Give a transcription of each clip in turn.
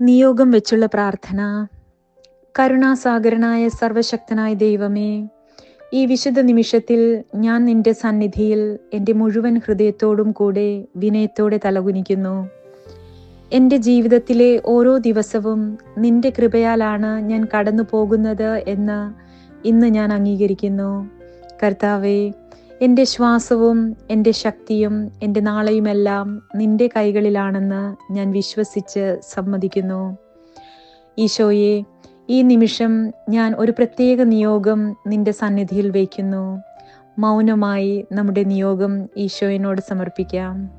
നിയോഗം വെച്ചുള്ള പ്രാർത്ഥന. കരുണാസാഗരനായ സർവശക്തനായ ദൈവമേ ഈ വിശുദ്ധ നിമിഷത്തിൽ ഞാൻ നിന്റെ സന്നിധിയിൽ എന്റെ മുഴുവൻ ഹൃദയത്തോടും കൂടെ വിനയത്തോടെ തലകുനിക്കുന്നു. എന്റെ ജീവിതത്തിലെ ഓരോ ദിവസവും നിന്റെ കൃപയാലാണ് ഞാൻ കടന്നു പോകുന്നത് എന്ന് ഇന്ന് ഞാൻ അംഗീകരിക്കുന്നു. കർത്താവെ എന്റെ ശ്വാസവും എന്റെ ശക്തിയും എന്റെ നാളെയുമെല്ലാം നിന്റെ കൈകളിലാണെന്ന് ഞാൻ വിശ്വസിച്ച് സമ്മതിക്കുന്നു. ഈശോയെ ഈ നിമിഷം ഞാൻ ഒരു പ്രത്യേക നിയോഗം നിന്റെ സന്നിധിയിൽ വയ്ക്കുന്നു. മൗനമായി നമ്മുടെ നിയോഗം ഈശോയിനോട് സമർപ്പിക്കാം.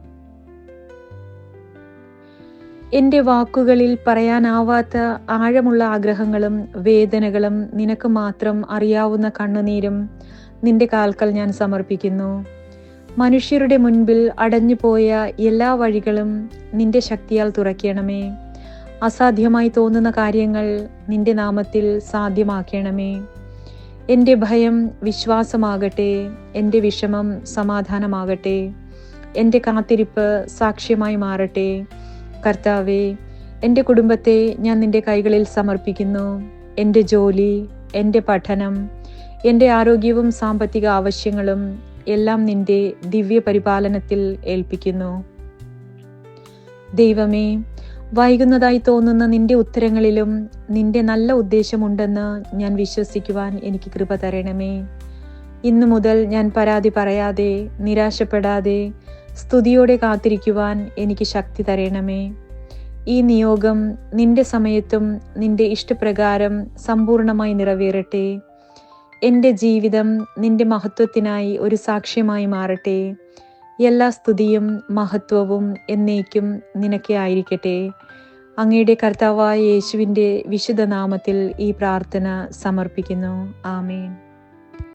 എന്റെ വാക്കുകളിൽ പറയാനാവാത്ത ആഴമുള്ള ആഗ്രഹങ്ങളും വേദനകളും നിനക്ക് മാത്രം അറിയാവുന്ന കണ്ണുനീരും നിന്റെ കാൽക്കൽ ഞാൻ സമർപ്പിക്കുന്നു. മനുഷ്യരുടെ മുൻപിൽ അടഞ്ഞുപോയ എല്ലാ വഴികളും നിന്റെ ശക്തിയാൽ തുറക്കണമേ. അസാധ്യമായി തോന്നുന്ന കാര്യങ്ങൾ നിന്റെ നാമത്തിൽ സാധ്യമാക്കണമേ. എന്റെ ഭയം വിശ്വാസമാകട്ടെ എന്റെ വിഷമം സമാധാനമാകട്ടെ എന്റെ കാത്തിരിപ്പ് സാക്ഷ്യമായി മാറട്ടെ. കർത്താവെ എന്റെ കുടുംബത്തെ ഞാൻ നിന്റെ കൈകളിൽ സമർപ്പിക്കുന്നു. എന്റെ ജോലി എന്റെ പഠനം എന്റെ ആരോഗ്യവും സാമ്പത്തിക ആവശ്യങ്ങളും എല്ലാം നിന്റെ ദിവ്യ പരിപാലനത്തിൽ ഏൽപ്പിക്കുന്നു. ദൈവമേ വൈകുന്നതായി തോന്നുന്ന നിന്റെ ഉത്തരങ്ങളിലും നിന്റെ നല്ല ഉദ്ദേശമുണ്ടെന്ന് ഞാൻ വിശ്വസിക്കുവാൻ എനിക്ക് കൃപ തരണമേ. ഇന്നു മുതൽ ഞാൻ പരാതി പറയാതെ നിരാശപ്പെടാതെ സ്തുതിയോടെ കാത്തിരിക്കുവാൻ എനിക്ക് ശക്തി തരണമേ. ഈ നിയോഗം നിന്റെ സമയത്തും നിന്റെ ഇഷ്ടപ്രകാരം സമ്പൂർണമായി നിറവേറട്ടെ. എന്റെ ജീവിതം നിന്റെ മഹത്വത്തിനായി ഒരു സാക്ഷ്യമായി മാറട്ടെ. എല്ലാ സ്തുതിയും മഹത്വവും എന്നേക്കും നിനക്കെ ആയിരിക്കട്ടെ. അങ്ങയുടെ കർത്താവായ യേശുവിന്റെ വിശുദ്ധ നാമത്തിൽ ഈ പ്രാർത്ഥന സമർപ്പിക്കുന്നു. ആമേൻ.